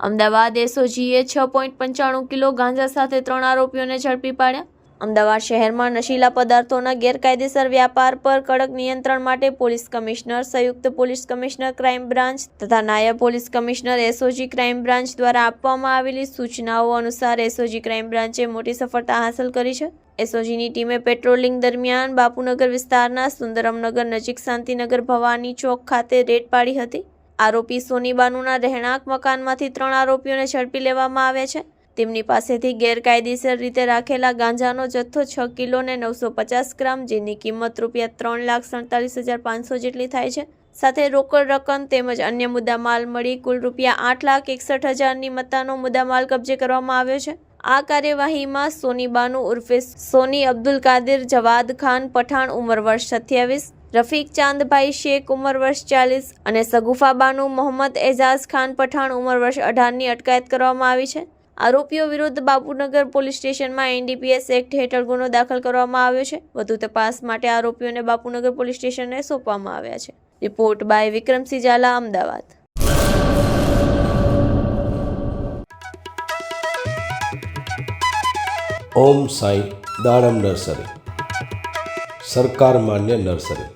અમદાવાદ એસઓજીએ છ પોઈન્ટ પંચાણું કિલો ગાંજા સાથે ત્રણ આરોપીઓને ઝડપી પાડ્યા. અમદાવાદ શહેરમાં નશીલા પદાર્થોના ગેરકાયદેસર વ્યાપાર પર કડક નિયંત્રણ માટે પોલીસ કમિશનર, સંયુક્ત પોલીસ કમિશનર, ક્રાઇમ બ્રાન્ચ તથા નાયબ police commissioner SOG crime branch દ્વારા આપવામાં આવેલી સૂચનાઓ અનુસાર એસઓજી ક્રાઇમ બ્રાન્ચે મોટી સફળતા હાંસલ કરી છે. એસઓજીની ટીમે પેટ્રોલિંગ દરમિયાન બાપુનગર વિસ્તારના સુંદરમનગર નજીક શાંતિનગર ભવાની ચોક ખાતે રેડ પાડી હતી. આરોપી સોનીબાનુના રહેણાંક મકાનમાંથી ત્રણ આરોપીઓને ઝડપી લેવામાં આવ્યા છે. તેમની પાસેથી ગેરકાયદેસર રીતે રાખેલા ગાંજાનો જથ્થો છ કિલો ને નવસો પચાસ ગ્રામ, જેની કિંમત રૂપિયા ત્રણ લાખ સડતાલીસ હજાર પાંચસો જેટલી થાય છે. સાથે રોકડ રકમ તેમજ અન્ય મુદ્દામાલ મળી કુલ રૂપિયા આઠ લાખ એકસઠ હજારની મત્તાનો મુદ્દામાલ કબજે કરવામાં આવ્યો છે. આ કાર્યવાહીમાં સોની બાનુ ઉર્ફે સોની અબ્દુલ કાદિર, જવાદ ખાન પઠાણ ઉંમર વર્ષ સત્યાવીસ રફીક ચાંદભાઈ શેખ ઉંમર વર્ષ ચાલીસ અને સગુફાબાનુ મોહમ્મદ એજાઝ ખાન પઠાણ ઉંમર વર્ષ અઢારની અટકાયત કરવામાં આવી છે. આરોપીઓ વિરુદ્ધ બાપુનગર પોલીસ સ્ટેશનમાં એનડીપીએસ એક્ટ હેઠળ ગુનો દાખલ કરવામાં આવ્યો છે. વધુ તપાસ માટે આરોપીઓને બાપુનગર પોલીસ સ્ટેશને સોંપવામાં આવ્યા છે. Report by Vikramsinh Zala, Ahmedabad. Om Sai Dadam nursery. સરકાર માન્ય નર્સરી.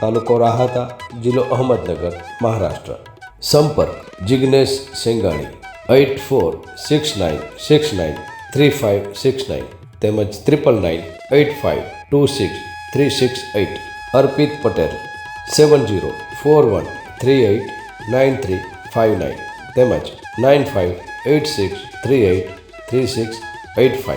તાલુકો રાહતા, જિલ્લો અહમદનગર, મહારાષ્ટ્ર. સંપર્ક Jignesh Sengani, eight four six nine six nine three five six nine તેમજ triple nine eight five two six three six eight. Arpit Patel, seven zero four one three eight nine three five nine તેમજ nine five eight six three eight three six eight five.